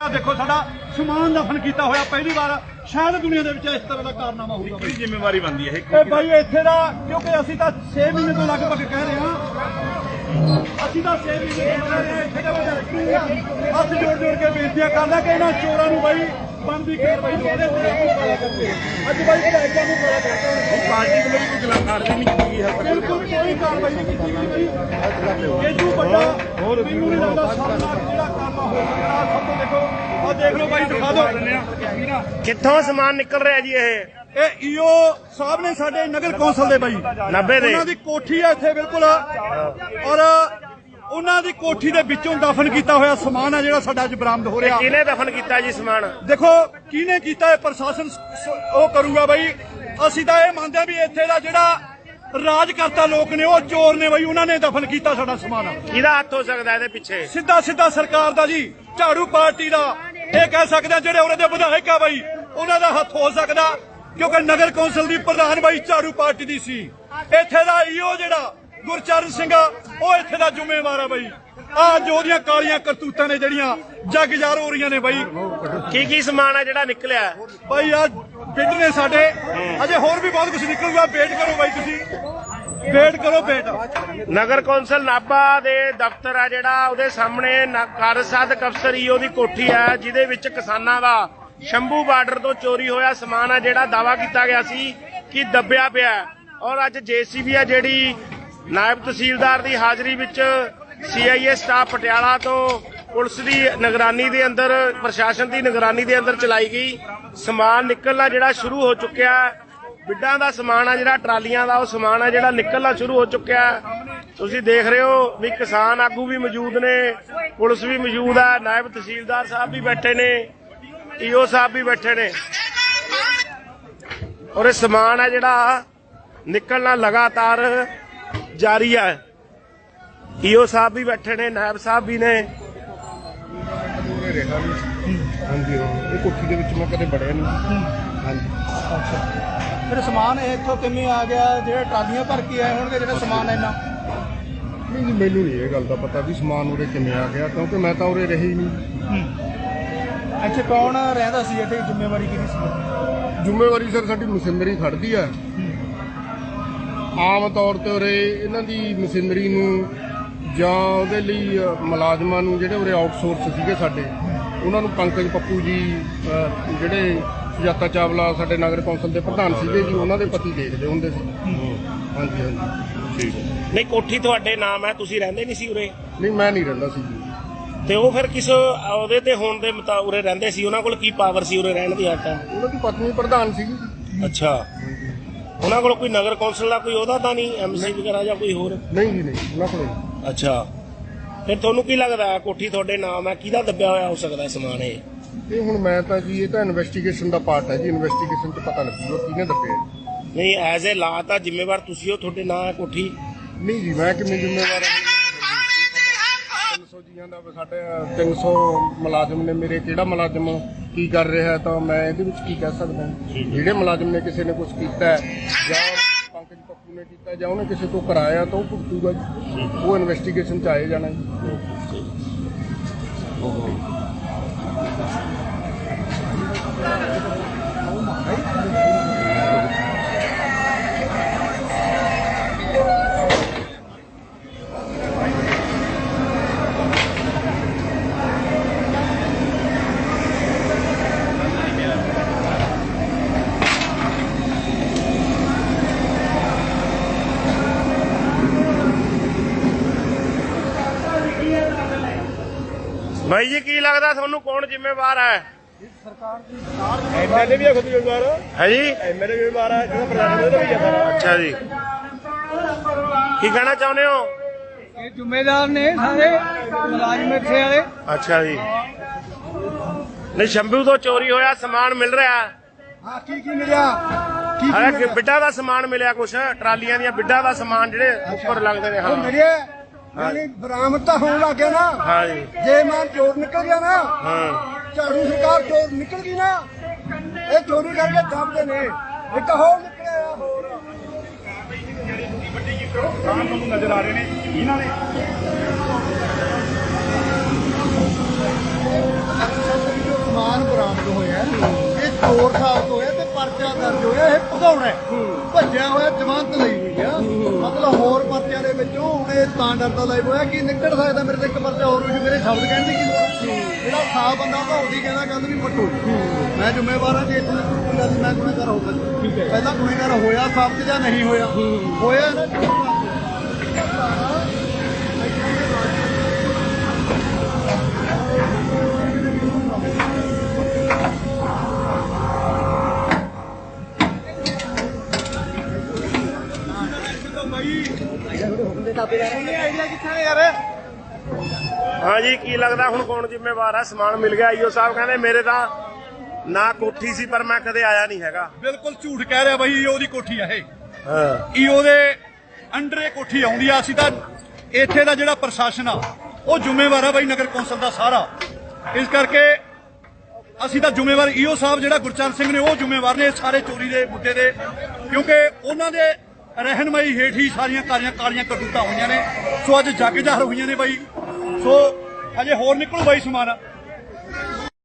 ਦੇਖੋ ਸਾਡਾ ਸਮਾਨ ਦਫਨ ਕੀਤਾ ਹੋਇਆ ਪਹਿਲੀ ਵਾਰ। ਸ਼ਾਇਦ ਦੁਨੀਆ ਦੇ ਵਿੱਚ ਇਸ ਤਰ੍ਹਾਂ ਦਾ ਕਾਰਨਾਮਾ ਹੋਊਗਾ ਕਿਹਦੀ ਜ਼ਿੰਮੇਵਾਰੀ ਬਣਦੀ ਹੈ ਇਹ ਇਹ ਬਾਈ ਇੱਥੇ ਦਾ ਕਿਉਂਕਿ ਅਸੀਂ ਤਾਂ 6 ਮਹੀਨੇ ਤੋਂ ਲਗਭਗ ਕਹਿ ਰਹੇ ਹਾਂ। ਅਸੀਂ ਤਾਂ 6 ਮਹੀਨੇ ਤੋਂ ਕਹਿ ਰਹੇ ਹਾਂ ਇੱਥੇ ਦਾ ਵਿਦਿਆਰਥੀ ਹੱਥ ਜੋੜ ਜੋੜ ਕੇ ਬੇਨਤੀਆਂ ਕਰਦਾ ਕਿ ਇਹਨਾਂ ਚੋਰਾਂ ਨੂੰ ਬਾਈ ਬੰਦੀ ਕਾਰਵਾਈ ਦੋ ਇਹਦੇ ਤੇ ਆਪਣੀ ਕਾਲਾ ਕਰਕੇ। ਅੱਜ ਬਾਈ ਵਿਧਾਇਕਾਂ ਨੂੰ ਕਾਲਾ ਕਰਤਾ ਪਾਰਟੀ ਵੱਲੋਂ ਵੀ ਕੋਈ ਕਾਰਵਾਈ ਨਹੀਂ ਕੀਤੀ ਗਈ ਹੈ। ਬਿਲਕੁਲ ਕੋਈ ਕਾਰਵਾਈ ਨਹੀਂ ਕੀਤੀ ਗਈ ਬਾਈ। ਇਹ ਤੋਂ ਵੱਡਾ ਹੋਰ ਮੈਨੂੰ ਨਹੀਂ ਲੱਗਦਾ ਸਾਹਮਣਾ ਜਿਹੜਾ ਕੰਮ ਹੋ ਸਕਦਾ ਸਭ ਤੋਂ ਦੇਖੋ ਆਹ ਦੇਖ ਲਓ ਬਾਈ ਦਿਖਾ ਦਿਓ ਕਿੱਥੋਂ ਸਮਾਨ ਨਿਕਲ ਰਿਹਾ ਜੀ ਇਹ? ਇਹ ਈਓ ਸਾਹਿਬ ਨੇ ਸਾਡੇ ਨਗਰ ਕੌਂਸਲ ਦੇ ਬਾਈ। 90 ਦੇ। ਉਹਨਾਂ ਦੀ ਕੋਠੀ ਆ ਇੱਥੇ ਬਿਲਕੁਲ। ਔਰ ਉਹਨਾਂ ਦੀ ਕੋਠੀ ਦੇ ਵਿੱਚੋਂ ਦਫਨ ਕੀਤਾ ਹੋਇਆ ਸਮਾਨ ਆ ਜਿਹੜਾ ਸਾਡਾ ਅੱਜ ਬਰਾਮਦ ਹੋ ਰਿਹਾ। ਕਿਹਨੇ ਦਫਨ ਕੀਤਾ ਜੀ ਸਮਾਨ? ਦੇਖੋ ਕਿਹਨੇ ਕੀਤਾ ਇਹ ਪ੍ਰਸ਼ਾਸਨ ਸ- ਉਹ ਕਰੂਗਾ ਬਾਈ? ਅਸੀਂ ਤਾਂ ਇਹ ਮੰਨਦੇ ਆ ਵੀ ਇੱਥੇ ਦਾ ਜਿਹੜਾ ਰਾਜ ਕਰਤਾ ਲੋਕ ਨੇ ਉਹ ਚੋਰ ਨੇ ਬਾਈ ਉਹਨਾਂ ਨੇ ਦਫਨ ਕੀਤਾ ਸਾਡਾ ਸਮਾਨ। ਕਿਹਦਾ ਹੱਥ ਹੋ ਸਕਦਾ ਇਹਦੇ ਪਿੱਛੇ? ਸਿੱਧਾ ਸਿੱਧਾ ਸਰਕਾਰ ਦਾ ਜੀ ਝਾੜੂ ਪਾਰਟੀ ਦਾ। ਇਹ ਕਹਿ ਸਕਦੇ ਆ ਜਿਹੜੇ ਉਹਦੇ ਦੇ ਵਿਧਾਇਕ ਆ ਬਾਈ ਉਹਨਾਂ ਦਾ ਹੱਥ ਹੋ ਸਕਦਾ ਕਿਉਂਕਿ ਨਗਰ ਕੌਂਸਲ ਦੀ ਪ੍ਰਧਾਨ ਬਾਈ ਝਾੜੂ ਪਾਰਟੀ ਦੀ ਸੀ। ਇੱਥੇ ਦਾ ਈਓ ਜਿਹੜਾ ਗੁਰਚਰਨ ਸਿੰਘ ਆ ਉਹ ਇੱਥੇ ਦਾ ਜ਼ਿੰਮੇਵਾਰ ਆ ਬਾਈ। ਆ ਜੋ ਉਹਦੀਆਂ ਕਾਲੀਆਂ ਕਰਤੂਤਾਂ ਨੇ ਜਿਹੜੀਆਂ ਜੱਗ ਜਾਰ ਹੋ ਰਹੀਆਂ ਨੇ ਬਾਈ। ਕੀ ਕੀ ਸਮਾਨ ਆ ਜਿਹੜਾ ਨਿਕਲਿਆ? ਬਾਈ ਆ ਪਿੰਡ ਨੇ ਸਾਡੇ। ਅਜੇ ਹੋਰ ਵੀ ਬਹੁਤ ਕੁਝ ਨਿਕਲੂਗਾ। ਵੇਟ ਕਰੋ ਬਾਈ ਤੁਸੀਂ। ਵੇਟ ਕਰੋ ਵੇਟ। ਨਗਰ ਕੌਂਸਲ ਨਾਭਾ ਦੇ ਦਫ਼ਤਰ ਆ ਜਿਹੜਾ, ਉਹਦੇ ਸਾਹਮਣੇ ਨ- ਅਫਸਰ ਈਓ ਦੀ ਕੋਠੀ ਆ, ਜਿਹਦੇ ਵਿੱਚ ਕਿਸਾਨਾਂ ਦਾ ਸ਼ੰਭੂ ਬਾਰਡਰ ਤੋਂ ਚੋਰੀ ਹੋਇਆ ਸਮਾਨ ਆ, ਜਿਹੜਾ ਦਾਵਾ ਕੀਤਾ ਗਿਆ ਸੀ ਕਿ ਦੱਬਿਆ ਪਿਆ ਔਰ ਅੱਜ ਜੇਸੀਬੀ ਆ ਜਿਹੜੀ ਨਾਇਬ ਤਹਿਸੀਲਦਾਰ ਦੀ ਹਾਜ਼ਰੀ ਵਿੱਚ ਸੀਆਈਏ ਸਟਾਫ ਪਟਿਆਲਾ ਤੋਂ ਪੁਲਿਸ ਦੀ ਨਿਗਰਾਨੀ ਦੇ ਅੰਦਰ, ਪ੍ਰਸ਼ਾਸਨ ਦੀ ਨਿਗਰਾਨੀ ਦੇ ਅੰਦਰ ਚਲਾਈ ਗਈ। ਸਮਾਨ ਨਿਕਲਣਾ ਜਿਹੜਾ ਸ਼ੁਰੂ ਹੋ ਚੁੱਕਿਆ ਬਿੱਡਾਂ ਦਾ ਸਮਾਨ ਆ ਜਿਹੜਾ, ਟਰਾਲੀਆਂ ਦਾ ਉਹ ਸਮਾਨ ਆ ਜਿਹੜਾ ਨਿਕਲਣਾ ਸ਼ੁਰੂ ਹੋ ਚੁੱਕਿਆ ਤੁਸੀਂ ਦੇਖ ਰਹੇ ਹੋ ਵੀ ਕਿਸਾਨ ਆਗੂ ਵੀ ਮੌਜੂਦ ਨੇ, ਪੁਲਿਸ ਵੀ ਮੌਜੂਦ ਹੈ ਨਾਇਬ ਤਹਿਸੀਲਦਾਰ ਸਾਹਿਬ ਵੀ ਬੈਠੇ ਨੇ, ਈਓ ਸਾਹਿਬ ਵੀ ਬੈਠੇ ਨੇ। ਔਰ ਇਹ ਸਮਾਨ ਆ ਜਿਹੜਾ ਨਿਕਲਣਾ ਲਗਾਤਾਰ ਜਾਰੀ ਹੈ ਈਓ ਸਾਹਿਬ ਵੀ ਬੈਠੇ ਨੇ, ਨਾਇਬ ਸਾਹਿਬ ਵੀ ਨੇ। ਹਾਂਜੀ। ਇਹ ਕੋਠੀ ਦੇ ਵਿੱਚ ਮੈਂ ਕਦੇ ਵੜਿਆ ਨਹੀਂ। ਹਾਂਜੀ। ਫਿਰ ਸਮਾਨ ਇੱਥੋਂ ਕਿਵੇਂ ਆ ਗਿਆ? ਜਿਹੜੇ ਟਰਾਲੀਆਂ ਭਰ ਕੇ ਆਏ ਹੋਣਗੇ ਜਿਹੜਾ ਸਮਾਨ ਇੰਨਾ? ਨਹੀਂ ਜੀ ਮੈਨੂੰ ਨਹੀਂ ਇਹ ਗੱਲ ਦਾ ਪਤਾ ਵੀ ਸਮਾਨ ਉਰੇ ਕਿਵੇਂ ਆ ਗਿਆ ਕਿਉਂਕਿ ਮੈਂ ਤਾਂ ਉਰੇ ਰਹੀ ਨਹੀਂ। ਇੱਥੇ ਕੌਣ ਰਹਿੰਦਾ ਸੀ? ਇੱਥੇ ਜ਼ਿੰਮੇਵਾਰੀ ਕਿਹਦੀ ਸੀ? ਜ਼ਿੰਮੇਵਾਰੀ ਸਰ ਸਾਡੀ ਮਸ਼ੀਨਰੀ ਖੜਦੀ ਆ। ਆਮ ਤੌਰ ਤੇ ਉਰੇ ਇਹਨਾਂ ਦੀ ਮਸ਼ੀਨਰੀ ਨੂੰ ਜਾਂ ਉਹਦੇ ਲਈ ਅ, ਮੁਲਾਜ਼ਮਾਂ ਨੂੰ ਜਿਹੜੇ ਉਰੇ ਆਊਟਸੋਰਸ ਸੀਗੇ ਸਾਡੇ ਉਹਨਾਂ ਨੂੰ ਪੰਕਜ ਪੱਪੂ ਜੀ ਜਿਹੜੇ ਸੁਜਾਤਾ ਚਾਵਲਾ ਸਾਡੇ ਨਗਰ ਕੌਂਸਲ ਦੇ ਪ੍ਰਧਾਨ ਸੀਗੇ ਜੀ ਉਹਨਾਂ ਦੇ ਪਤੀ ਦੇਖਦੇ ਹੁੰਦੇ ਸੀ। ਹਾਂਜੀ ਹਾਂਜੀ। ਨਹੀਂ ਕੋਠੀ ਤੁਹਾਡੇ ਨਾਮ ਹੈ ਤੁਸੀਂ ਰਹਿੰਦੇ ਨਹੀਂ ਸੀ ਉਰੇ? ਨਹੀਂ ਮੈਂ ਨਹੀਂ ਰਹਿੰਦਾ ਸੀ ਜੀ। ਤੇ ਉਹ ਫਿਰ ਕਿਸ ਉਹਦੇ ਤੇ ਹੋਣ ਦੇ ਮੁਤਾ ਉਰੇ ਰਹਿੰਦੇ ਸੀ? ਉਹਨਾਂ ਕੋਲ ਕੀ ਪਾਵਰ ਸੀ ਉਰੇ ਰਹਿਣ ਦੀ ਹੱਕ ਉਹਨਾਂ ਦੀ ਪਤਨੀ ਪ੍ਰਧਾਨ ਸੀਗੀ ਅੱਛਾ। ਉਹਨਾਂ ਕੋਲ ਕੋਈ ਨਗਰ ਕੌਂਸਲ ਦਾ ਕੋਈ ਉਹਦਾ ਤਾਂ ਨਹੀਂ ਐਮਸੀ ਵਗੈਰਾ ਜਾਂ ਕੋਈ ਹੋਰ? ਨਹੀਂ ਜੀ ਨਹੀਂ ਉਹਨਾਂ ਕੋਲ ਨਹੀਂ। ਅੱਛਾ। ਫਿਰ ਤੁਹਾਨੂੰ ਕੀ ਲੱਗਦਾ ਹੈ ਕੋਠੀ ਤੁਹਾਡੇ ਨਾਮ ਹੈ? ਕਿਹਦਾ ਦੱਬਿਆ ਹੋਇਆ ਹੋ ਸਕਦਾ ਹੈ ਸਮਾਨ ਇਹ? ਇਹ ਹੁਣ ਮੈਂ ਤਾਂ ਜੀ ਇਹ ਤਾਂ ਇਨਵੈਸਟੀਗੇਸ਼ਨ ਦਾ ਪਾਰਟ ਹੈ ਜੀ। ਇਨਵੈਸਟੀਗੇਸ਼ਨ 'ਚ ਪਤਾ ਲੱਗੂਗਾ ਕਿਹਨੇ ਦੱਬਿਆ ਨਹੀਂ ਐਜ਼ ਏ ਲਾ ਤਾਂ ਜ਼ਿੰਮੇਵਾਰ ਤੁਸੀਂ ਹੋ ਤੁਹਾਡੇ ਨਾਂ ਹੈ ਕੋਠੀ। ਨਹੀਂ ਜੀ ਮੈਂ ਕਿਵੇਂ ਜ਼ਿੰਮੇਵਾਰ ਹਾਂ 300 ਜੀਆਂ ਦਾ ਸਾਡੇ 300 ਮੁਲਾਜ਼ਮ ਨੇ ਮੇਰੇ। ਕਿਹੜਾ ਮੁਲਾਜ਼ਮ ਕੀ ਕਰ ਰਿਹਾ ਤਾਂ ਮੈਂ ਇਹਦੇ ਵਿੱਚ ਕੀ ਕਹਿ ਸਕਦਾ? ਜਿਹੜੇ ਮੁਲਾਜ਼ਮ ਨੇ ਕਿਸੇ ਨੇ ਕੁਝ ਕੀਤਾ ਹੈ, ਜਾਂ ਪੰਕਜ ਪੱਪੂ ਨੇ ਕੀਤਾ ਜਾਂ ਉਹਨੇ ਕਿਸੇ ਤੋਂ ਕਰਾਇਆ ਤਾਂ ਉਹ ਭੁਗਤੂਗਾ ਜੀ। ਉਹ ਇਨਵੈਸਟੀਗੇਸ਼ਨ 'ਚ ਆਏ ਜਾਣਾ ਜੀ। ਬਾਈ ਜੀ ਕੀ ਲੱਗਦਾ ਤੁਹਾਨੂੰ ਕੌਣ ਜ਼ਿੰਮੇਵਾਰ ਹੈ? ਐਮਐਲਏ ਵੀ ਆ ਖੁਦ ਜ਼ਿੰਮੇਵਾਰ। ਹੈ ਜੀ? ਐਮਐਲਏ ਵੀ ਜ਼ਿੰਮੇਵਾਰ ਆ ਜਿਹੜਾ ਪ੍ਰਧਾਨ ਉਹਦਾ ਵੀ ਆ। ਸਾਰਾ ਅੱਛਾ ਜੀ। ਕੀ ਕਹਿਣਾ ਚਾਹੁੰਦੇ ਹੋ? ਇਹ ਜ਼ਿੰਮੇਦਾਰ ਨੇ ਸਾਰੇ ਮੁਲਾਜ਼ਮ ਇੱਥੇ ਵਾਲੇ। ਅੱਛਾ ਜੀ। ਨਹੀਂ ਸ਼ੰਭੂ ਤੋਂ ਚੋਰੀ ਹੋਇਆ ਸਮਾਨ ਮਿਲ ਰਿਹਾ। ਹਾਂ ਕੀ ਕੀ ਮਿਲਿਆ? ਕੀ ਅਰੇ ਬਿੱਡਾ ਦਾ ਸਮਾਨ ਮਿਲਿਆ ਕੁਛ? ਟਰਾਲੀਆਂ ਦੀਆਂ ਬਿੱਡਾ ਦਾ ਸਮਾਨ ਜਿਹੜੇ ਉੱਪਰ ਲੱਗਦੇ ਨੇ ਹਾਂ। ਮਿਲਿਆ? ਯਾਨੀ ਬਰਾਮਦ ਤਾਂ ਹੋਣ ਲੱਗ ਗਿਆ ਨਾ। ਹਾਂ ਜੀ ਜੇ ਮਾਨ ਚੋਰ ਨਿਕਲ ਗਿਆ ਨਾ ਹਾਂ। ਝਾੜੂ ਸਰਕਾਰ ਚੋਰ ਨਿਕਲ ਗਈ ਨਾ ਇਹ ਚੋਰੀ ਕਰਕੇ ਦੱਬਦੇ ਨੇ। ਇੱਕ ਹੋਰ ਨਿਕਲਿਆ ਆ। ਹੋਰ ਨੂੰ ਨਜ਼ਰ ਆ ਰਹੇ ਨੇ ਇਹਨਾਂ ਨੇ। ਚੋਰ ਸਾਬਤ ਹੋਇਆ। ਤੇ ਪਰਚਾ ਦਰਜ ਹੋਇਆ ਇਹ ਭਗਾਉਣਾ। ਭੱਜਿਆ ਹੋਇਆ ਜ਼ਮਾਨਤ ਲਈ ਹੋਈ ਆ। ਮਤਲਬ ਹੋਰ ਪਰਚਿਆਂ ਦੇ ਵਿੱਚੋਂ ਹੁਣ ਇਹ ਤਾਂ ਡਰਦਾ ਲਾਈਵ ਹੋਇਆ ਕਿ ਨਿਕਲ ਸਕਦਾ ਮੇਰੇ ਤੇ ਇੱਕ ਪਰਚਾ ਹੋਰ ਹੋਈ ਮੇਰੇ ਸ਼ਬਦ ਕਹਿਣ ਦੀ ਕੀ ਲੋੜ? ਜਿਹੜਾ ਸਾਫ਼ ਬੰਦਾ ਉਹਦੀ ਕਹਿੰਦਾ ਗੱਲ ਵੀ ਪੱਟੋ ਮੈਂ ਜ਼ਿੰਮੇਵਾਰ ਹਾਂ ਜੇ ਇੱਥੇ ਕੋਈ ਗੱਲ ਮੈਂ ਗੁਨਾਹਗਾਰ ਹੋ ਸਕਦਾ ਪਹਿਲਾਂ ਗੁਨਾਹਗਾਰ ਹੋਇਆ ਸਾਬਤ ਜਾਂ ਨਹੀਂ ਹੋਇਆ। ਹੋਇਆ ਨਾ ਹਾਂਜੀ ਕੀ ਲੱਗਦਾ ਹੁਣ ਕੌਣ ਜ਼ਿੰਮੇਵਾਰ ਹੈ ਸਮਾਨ ਮਿਲ ਗਿਆ। ਈਓ ਸਾਹਿਬ ਕਹਿੰਦੇ ਮੇਰੇ ਤਾਂ ਨਾ ਕੋਠੀ ਸੀ ਪਰ ਮੈਂ ਕਦੇ ਆਇਆ ਨਹੀਂ ਹੈਗਾ। ਬਿਲਕੁਲ ਝੂਠ ਕਹਿ ਰਿਹਾ ਬਾਈ ਈਓ ਦੀ ਕੋਠੀ ਆ ਇਹ। ਹਾਂ। ਈਓ ਦੇ ਅੰਡਰ ਕੋਠੀ ਆਉਂਦੀ ਆ ਅਸੀਂ ਤਾਂ ਇੱਥੇ ਦਾ ਜਿਹੜਾ ਪ੍ਰਸ਼ਾਸਨ ਆ ਉਹ ਜ਼ਿੰਮੇਵਾਰ ਆ ਬਾਈ ਨਗਰ ਕੌਂਸਲ ਦਾ ਸਾਰਾ। ਇਸ ਕਰਕੇ ਅਸੀਂ ਤਾਂ ਜ਼ਿੰਮੇਵਾਰ ਈਓ ਸਾਹਿਬ ਜਿਹੜਾ ਗੁਰਚਰਨ ਸਿੰਘ ਨੇ ਉਹ ਜ਼ਿੰਮੇਵਾਰ ਨੇ ਸਾਰੇ ਚੋਰੀ ਦੇ ਮੁੱਦੇ ਦੇ। ਕਿਉਂਕਿ ਉਹਨਾਂ ਦੇ ਰਹਿਨਮਾਈ ਹੇਠ ਹੀ ਸਾਰੀਆਂ ਕਾਰੀਆਂ ਕਾਲੀਆਂ ਕਰਤੂਤਾਂ ਹੋਈਆਂ ਨੇ। ਸੋ ਅੱਜ ਜੱਗ ਜਾਹਰ ਹੋਈਆਂ ਨੇ ਬਾਈ। ਸੋ ਅਜੇ ਹੋਰ ਨਿਕਲੂ ਬਾਈ ਸਮਾਨ।